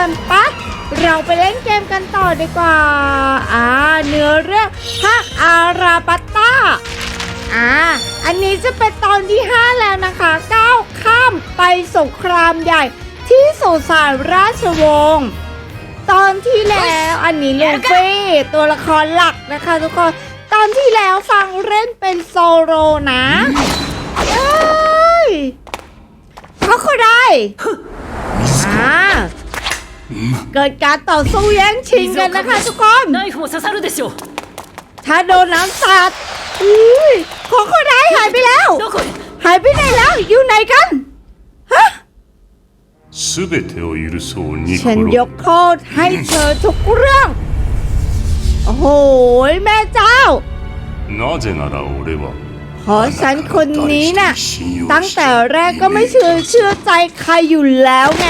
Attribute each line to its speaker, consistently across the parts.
Speaker 1: กันปะเราไปเล่นเกมกันต่อดีกว่า อ่า เนื้อเรื่องภาคอาราปัตตาอ่า อันนี้จะเป็นตอนที่ 5 แล้วนะคะก้าวข้ามไปสงครามใหญ่ที่สุสานราชวงศ์ ตอนที่แล้วอันนี้ลูฟี่ตัวละครหลักนะคะทุกคน ตอนที่แล้วฟังเล่นเป็นโซโรนะเอ้ยเขาก็ได้อ่า เกิดการต่อสู้แย่งชิงกันนะคะทุกคน
Speaker 2: ナイフも刺さるでしょう
Speaker 1: ถ้าโดนน้ำสาดอุ้ยเขาก็ได้หายไปแล้ว
Speaker 2: どこへ
Speaker 1: หายไปไหนแล้ว อยู่ไหนกัน ฮะ
Speaker 3: すべてを許そうニ
Speaker 1: ฉัน
Speaker 3: コ
Speaker 1: ย
Speaker 3: ロ
Speaker 1: กโทษให้เธอทุกเรื่อง โอ้โห แม่เจ้า
Speaker 3: なぜなら俺は
Speaker 1: เพราะฉันคนนี้น่ะ
Speaker 3: 誰一人信用
Speaker 1: ตั้ง
Speaker 3: し
Speaker 1: แต่แรกก็ไม่เชื่อเชื่อใจใครอยู่แล้วไง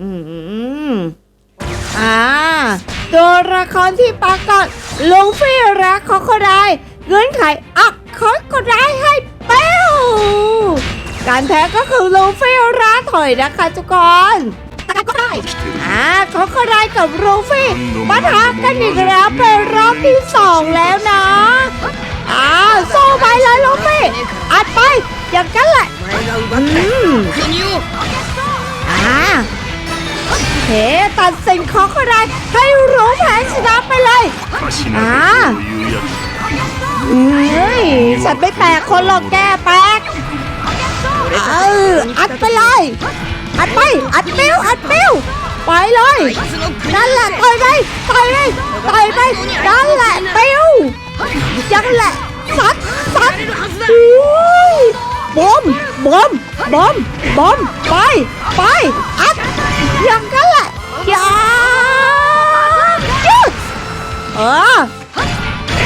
Speaker 1: อืมอ่าตัวละครที่ปรากฏลูฟี่รักเขาก็ได้เงื่อนไขอักเขาก็ได้ให้เป้วการแพ้ก็คือลูฟี่รักถอยนะคะทุกคนก็ได้อ่าเขาก็ได้กับลูฟี่ปะทะกันอีกแล้วเป็นรอบที่สองแล้วนะอ่าโซ่ไปเลยลูฟี่อัดไปอย่างนั้นแหละอืม เ็นคอกอะไรให้รู้แพ้ชนะไปเลย
Speaker 3: อ่า
Speaker 1: เฮ้ยฉันไม่แปลกคนหรอกแกแปลกเอออัดไปเลยอัดไป อัดปิ้วอัดปิ้วไปเลย นั่นแหละต่อยไปต่อยไปต่อยไปนั่นแหละปิ้วยังแหละซัดซัดอุ้ยบอมบอมบอมบอมไป ไป อัดยังกันแหละ ยาเออ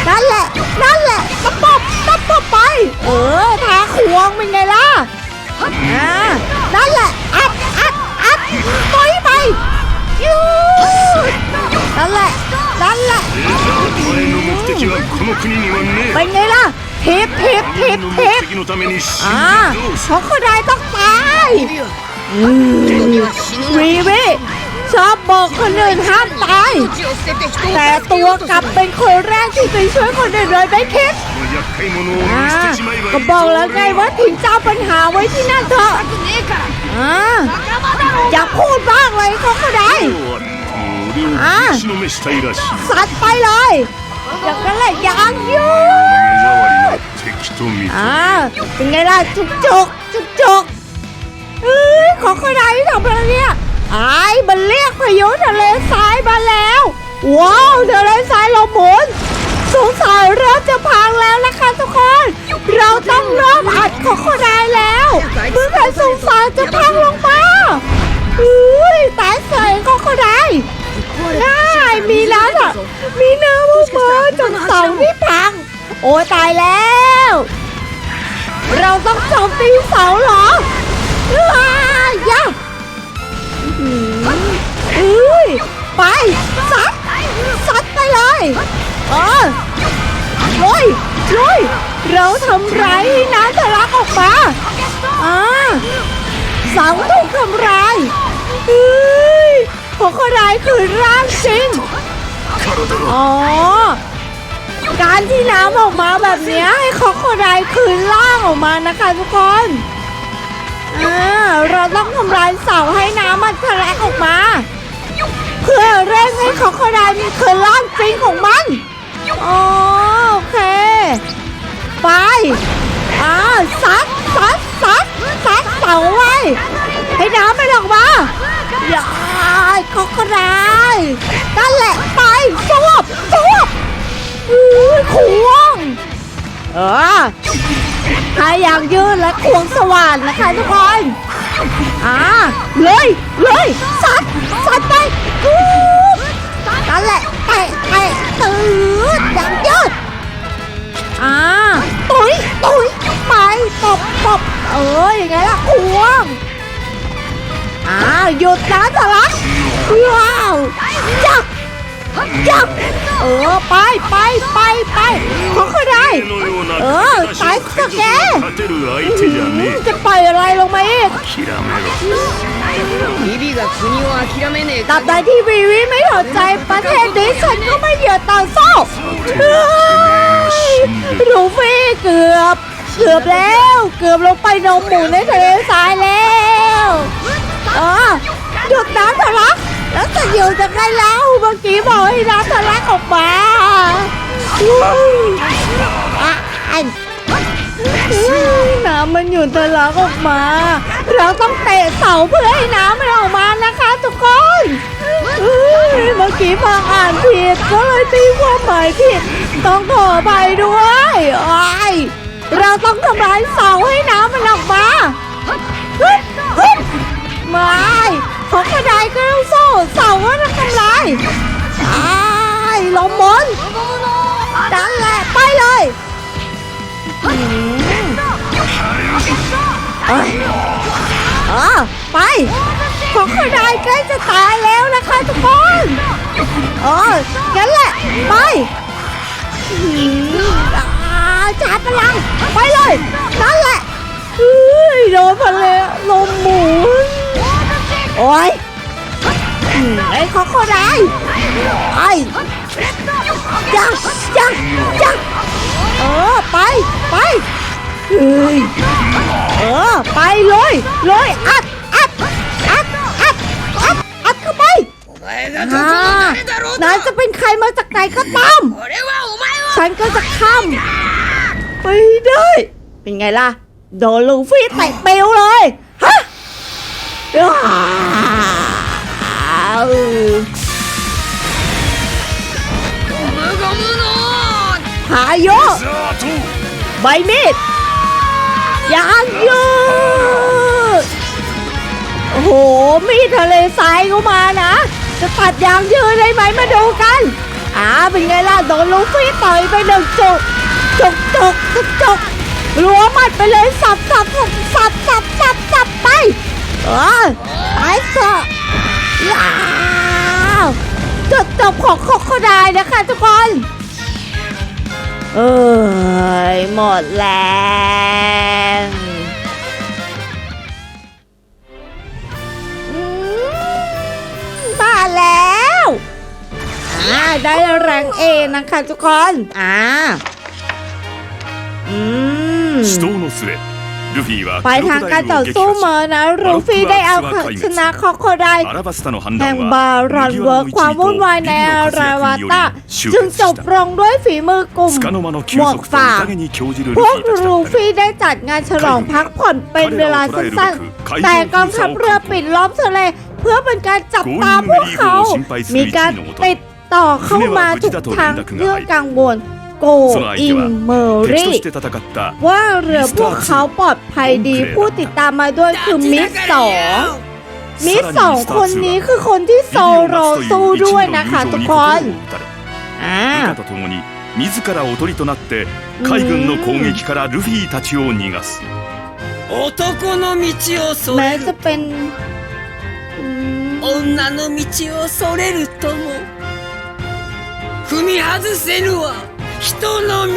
Speaker 1: นั่นแหละ นั่นแหละตบปบตบปบไป เออแทงขวงเป็นไงล่ะอ่านั่นแหละ อัดอัดอัดต่อยไปยูนั่นแหละ นั่นแหละเป็นไงล่ะเทป
Speaker 3: เท
Speaker 1: ป
Speaker 3: เท
Speaker 1: ป
Speaker 3: เทป
Speaker 1: อ่า
Speaker 3: ข
Speaker 1: องคนใดต้องตายรีเว ชอบบอกคนอื่นห้ามตาย แต่ตัวกลับเป็นคนแรกที่ไปช่วยคนอื่นเลยไม่คิดอ่ก็บอกแล้วไงว่าถิ้งเจ้าปัญหาไว้ที่นั่นเถอะอ่าอย่าพูดบ้างเลยเขาก็ได้
Speaker 3: อ่า
Speaker 1: สัตว์ไปเลยอย่างนั้นแหละยังอยู่อ่าเป็นไงล่ะจุกจุกจุกจุกเอ้ยของคนที่ทำอะไรเนี่ย ไอ้มันเรียกพายุทะเลทรายมาแล้ว ว้าวทะเลทรายเราหมุนสงสัยเริ่มจะพังแล้วนะคะทุกคน เราต้องริ่มอัดเขาก็ได้แล้วเมื่อไหร่สงสัยจะพังลงมาเฮ้ยตายใส่เขาก็ได้ได้มีแล้วอะ มีเนื้อมูเบอร์จนเสาที่พัง โอ้ตายแล้ว เราต้องจมตีเสาเหรอ เราทำร้ายให้น้ำทะลักออกมาอ่าเสาถูกทำร้ายเฮ้ยพวกคนร้ายคือร่างจริงอ๋อ การที่น้ำออกมาแบบนี้ให้คอโคไดคืนล่างออกมานะคะทุกคนอ่าเราต้องทำลายเสาให้น้ำมันทะลักออกมาเพื่อเร่งให้คอโคไดมีคืนล่างจริงของมันอ๋อโอเค ไปอ่าซัดซัดซัดซัดเสาไว้ให้น้ำมันออกมาอย่าคอโคไดนั่นแหละไปสวบสวบอุ้ยควงเออถ้าอยากยืดและควงสว่านนะคะทุกคนอ่าเลยเลยสัดสัดไปอู้นั่นแหละเตะเตะตืดดังยืด อ่าตุยตุยไปตบตบเอออย่างไงล่ะควงอ่าหยุดนะสารักว้าวจับจับเออไปไปไปไปเขาได้ เออสายสแกจะไปอะไรลงมาอีกตับใดที่วีวีไม่หัวใจประเทศนี้ฉันก็ไม่เหยื่อต่อสู้ เกือบแล้ว เกือบลงไปนมหมูในทะเลทรายแล้วอ๋อหยุดน้ำทะลักแล้วจะอยู่จะไงแล้วเมื่อกี้บอกให้น้ำทะลักออกมาอุ้ยอะอันอุ้ยน้ำมันอยู่ทะลักออกมา เราต้องเตะเสาเพื่อให้น้ำมันออกมานะคะทุกคนเมื่อกี้ฟังอ่านผิดก็เลยตีความหมายผิด ต้องขอไปด้วยอ้ย เราต้องทำลายเสาให้น้ำมันออกมาฮ้ยเฮ้ยไม่ของกระไดก็ต้องสู้เสาก็ต้องทำลายไอ้ลมบนดันแหละไปเลยอืมเอ้ยเออไปของกระไดใกล้จะตายแล้วนะคะทุกคนเอองั้นแหละไป ยจ่ายพลัง ไปเลย นั่นแหละเฮ้ยโดนพลังลมหมุนโอ้ยไอ้ขอขอได้ไอ้จังจังจังเออ ไป ไปเฮ้ยเออ ไปเลยเลยอัดอัดอัดอัดอัดอัดเข้าไปนานจะเป็นใครมาจากไหนก็ตามฉันก็จะข้าม ไม่ได้ เป็นไงล่ะ โดนลูฟี่เตะเปลวเลย ฮะหาย
Speaker 3: โย
Speaker 1: ใบมีดยังอยู่โอ้โห มีทะเลทรายเข้ามานะ จะตัดยางยืดได้ไหมมาดูกัน อ่า เป็นไงล่ะ โดนลูฟี่ต่อยไปหนึ่งจุด จกจกจกจกรัวหมัดไปเลยสับสับสับสับสับสับสับไปเออไปเถอะว้าวจุดจบของโคโคได้นะคะทุกคนเอ้ยหมดแรงอืมาแล้ว อ่า ได้แรงเอนะคะทุกคน อ่า
Speaker 3: 死闘の末ルフィは
Speaker 1: ไป
Speaker 3: クロ
Speaker 1: ทาง
Speaker 3: コ
Speaker 1: กา
Speaker 3: ダ
Speaker 1: ร
Speaker 3: イル
Speaker 1: ต่อ
Speaker 3: を撃
Speaker 1: สู้
Speaker 3: 破
Speaker 1: เมอ
Speaker 3: し
Speaker 1: นะรูฟี่ได้เอาชนะคอโคได
Speaker 3: アラバスタの反
Speaker 1: แห่ง
Speaker 3: 乱
Speaker 1: บา
Speaker 3: は
Speaker 1: รอนเวิร์กความวุ่นวายในอาราวาตาจึงจบลงด้วยฝีมือกลุ่ม
Speaker 3: つかの間の休
Speaker 1: หมวก
Speaker 3: 息と
Speaker 1: ฟาง
Speaker 3: 宴に興じるル
Speaker 1: พ
Speaker 3: フ
Speaker 1: วก
Speaker 3: ィたち
Speaker 1: ลู
Speaker 3: だった
Speaker 1: ฟี่ได้จัดงานฉลองพักผ่อนเป็นเวลาสั้นๆ แต่กองทัพเรือปิดล้อมทะเลเพื่อเป็นการจับตาพวกเขา มีการติดต่อเข้ามาทุกทางเรื่องกังวล โก
Speaker 3: その
Speaker 1: อิ
Speaker 3: 相手
Speaker 1: น
Speaker 3: は
Speaker 1: เมอ
Speaker 3: 敵
Speaker 1: รี่
Speaker 3: として戦った
Speaker 1: ว่าเรือพวกเขาปลอดภัยดีผู้ติดตามมาด้วยคือมิสสองมิสสองคนนี้คือคนที่โซ
Speaker 3: リリ
Speaker 1: โร
Speaker 3: を待つと
Speaker 1: สู้
Speaker 3: いう一
Speaker 1: ด้วย
Speaker 3: 味の
Speaker 1: นะคะ
Speaker 3: 友
Speaker 1: ทุ
Speaker 3: 情
Speaker 1: ก
Speaker 3: に
Speaker 1: ค
Speaker 3: 心
Speaker 1: น
Speaker 3: を打たれ
Speaker 1: อ่า
Speaker 3: 部下と共に自らおとりとなって海軍の攻撃からルフィたちを逃がす
Speaker 2: 男の道をそ
Speaker 1: แม้
Speaker 2: れ
Speaker 1: จะ
Speaker 2: る
Speaker 1: เป็นอืม
Speaker 2: 女の道をそれるとも踏み外せぬは 人の道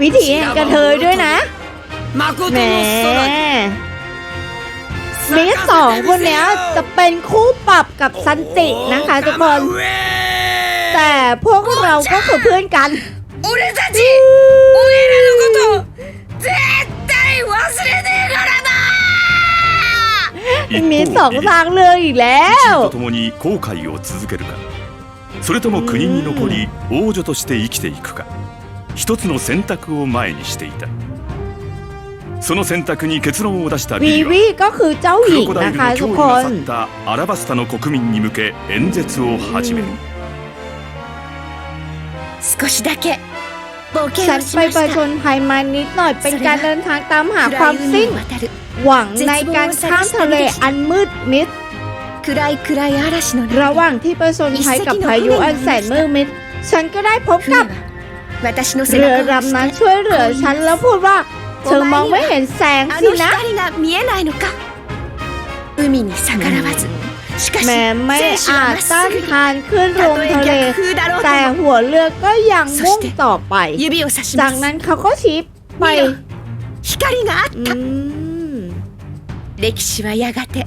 Speaker 1: วิถีแห่งกระเทยด้วยนะ
Speaker 2: 誠
Speaker 1: แหม
Speaker 2: の空で
Speaker 1: มิสสองคนเนี้ยจะเป็นคู่ปรับกับซันจินะคะทุกคน แต่พวกเราก็คือเพื่อนกัน
Speaker 2: 俺たちお前らのこと絶対忘れねえからな
Speaker 3: 一
Speaker 1: มีสอง
Speaker 3: 方リリ
Speaker 1: ทางเลือกอีกแล้ว
Speaker 3: 一味と共に航海を続けるか それとも国に残り王女として生きていくか一つの選択を前にしていたその選択に結論を出した
Speaker 1: วี
Speaker 3: ビリは
Speaker 1: วีก็คือเจ้าห
Speaker 3: ク
Speaker 1: ญิ
Speaker 3: ロ
Speaker 1: ง
Speaker 3: コダイ
Speaker 1: นะ
Speaker 3: ル
Speaker 1: คะ
Speaker 3: の
Speaker 1: ทุ
Speaker 3: 脅
Speaker 1: ก
Speaker 3: 威
Speaker 1: ค
Speaker 3: が
Speaker 1: น
Speaker 3: 去ったアラバスタの国民に向け演説を始める
Speaker 4: 少しだけ冒
Speaker 1: ฉั
Speaker 4: 険
Speaker 1: น
Speaker 4: をし
Speaker 1: ไป
Speaker 4: まし
Speaker 1: ประ
Speaker 4: た
Speaker 1: ชนภัยมานิดหน่อยเป็นการเดินทางตามหาความ
Speaker 4: 暗い
Speaker 1: สิ้น
Speaker 4: 海を渡る
Speaker 1: หวังในการข้ามทะเลอันมืดมิด
Speaker 4: 暗い暗い嵐の
Speaker 1: ระห
Speaker 4: 中
Speaker 1: ว่างที่ประชนภัยกับพายุอันแสนมืดมิด ฉันก็ได้พบ
Speaker 4: 船
Speaker 1: กับ
Speaker 4: は私の背
Speaker 1: เรือ
Speaker 4: 中を
Speaker 1: ลำนั้นช่วยเหลือฉันแล้วพูดว่า เธอมองไม่เห็นแสง
Speaker 4: あ
Speaker 1: สิ
Speaker 4: の
Speaker 1: นะ
Speaker 4: 光が見えないのか海に逆らわずしかし
Speaker 1: แม้ไม่
Speaker 4: 生死
Speaker 1: อา
Speaker 4: は
Speaker 1: จ
Speaker 4: まっ
Speaker 1: ต้าน
Speaker 4: すぐに
Speaker 1: ทานขึ้นล
Speaker 4: た
Speaker 1: ง
Speaker 4: とえ
Speaker 1: ทะเล
Speaker 4: 逆風だろうと
Speaker 1: แต่
Speaker 4: も
Speaker 1: หัวเรือก็ยังมุ่งต่อไป
Speaker 4: 指を差し
Speaker 1: จา
Speaker 4: ま
Speaker 1: ก
Speaker 4: す
Speaker 1: นั้นเขาก็ชี้ ไป
Speaker 4: 光があっ
Speaker 1: อืม
Speaker 4: 歴史はやがて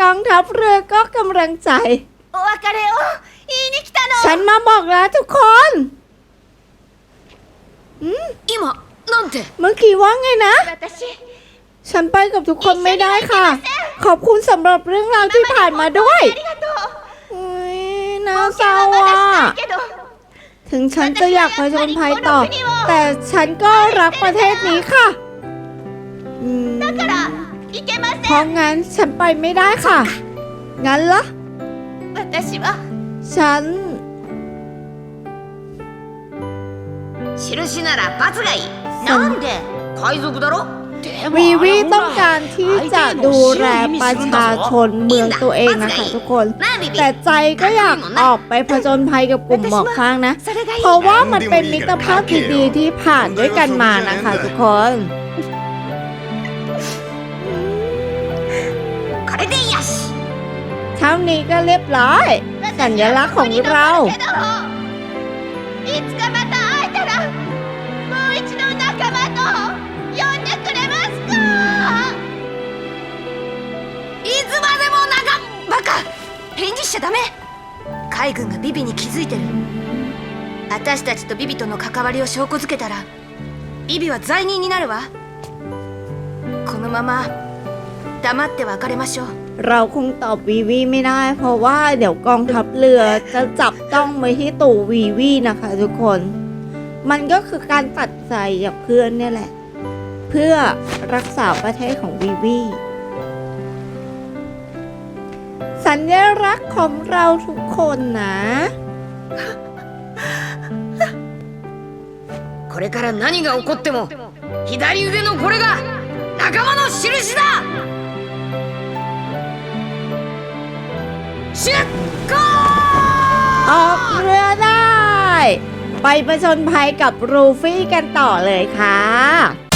Speaker 1: กองทัพเรือก็กำลังใจ
Speaker 4: お別れを言いに来たの
Speaker 1: ฉันมาบอกแล้วทุกคน
Speaker 4: 今なんて
Speaker 1: เมื่อกี้ว่าไงนะ
Speaker 4: 私
Speaker 1: ฉันไปกับทุกคนไม่ได้ค่ะ ขอบคุณสำหรับเรื่องราวที่ผ่านมาด้วย
Speaker 4: ありがとう
Speaker 1: อุ๊ยน่าเศร้าอ่ะ
Speaker 4: けど
Speaker 1: ถึงฉันจะอยากผจญภัยต่อ แต่ฉันก็รักประเทศนี้ค่ะอืม
Speaker 4: から 行けま
Speaker 1: เพราะงั้นฉันไปไม่ได้ค่ะ งั้นเหรอ
Speaker 4: 私は
Speaker 1: ฉัน
Speaker 4: 印なら罰がいい
Speaker 1: そん
Speaker 4: なんで海賊だろ
Speaker 1: วีวีต้องการที่จะดูแลประชาชนเมืองตัวเองนะคะทุกคน
Speaker 4: なあビビ
Speaker 1: แต่ใจก็อยากออกไปผจญภัยกับกลุ่มหมอกฟางนะ
Speaker 4: それがいい
Speaker 1: เพราะว่ามันเป็นมิตรภาพที่ดีที่ผ่านด้วยกันมานะคะทุกคน
Speaker 4: こ
Speaker 1: ท่านี้ก็เรียบร้อย สัญลักษณ์ของเรา
Speaker 4: いつかまた会えたらもう一度仲間と呼んでくれますかいつまでも長バカ返事しちゃダメ海軍がビビに気づいてる私たちとビビとの関わりを証拠づけたらビビは罪人になるわこのまま 黙って別れましょう
Speaker 1: เราคงตอบวีวีไม่ได้ เพราะว่าเดี๋ยวกองทัพเรือจะจับจ้องไปที่ตู่วีวีนะคะทุกคน มันก็คือการตัดใจจากเพื่อนเนี่ยแหละ เพื่อรักษาประเทศของวีวีสัญลักษณ์ของเราทุกคนนะ
Speaker 2: これから何が起こっても左腕のこれが仲間の印だ 出航
Speaker 1: ออกเรือได้ ไปประชนภัยกับรูฟี่กันต่อเลยค่ะ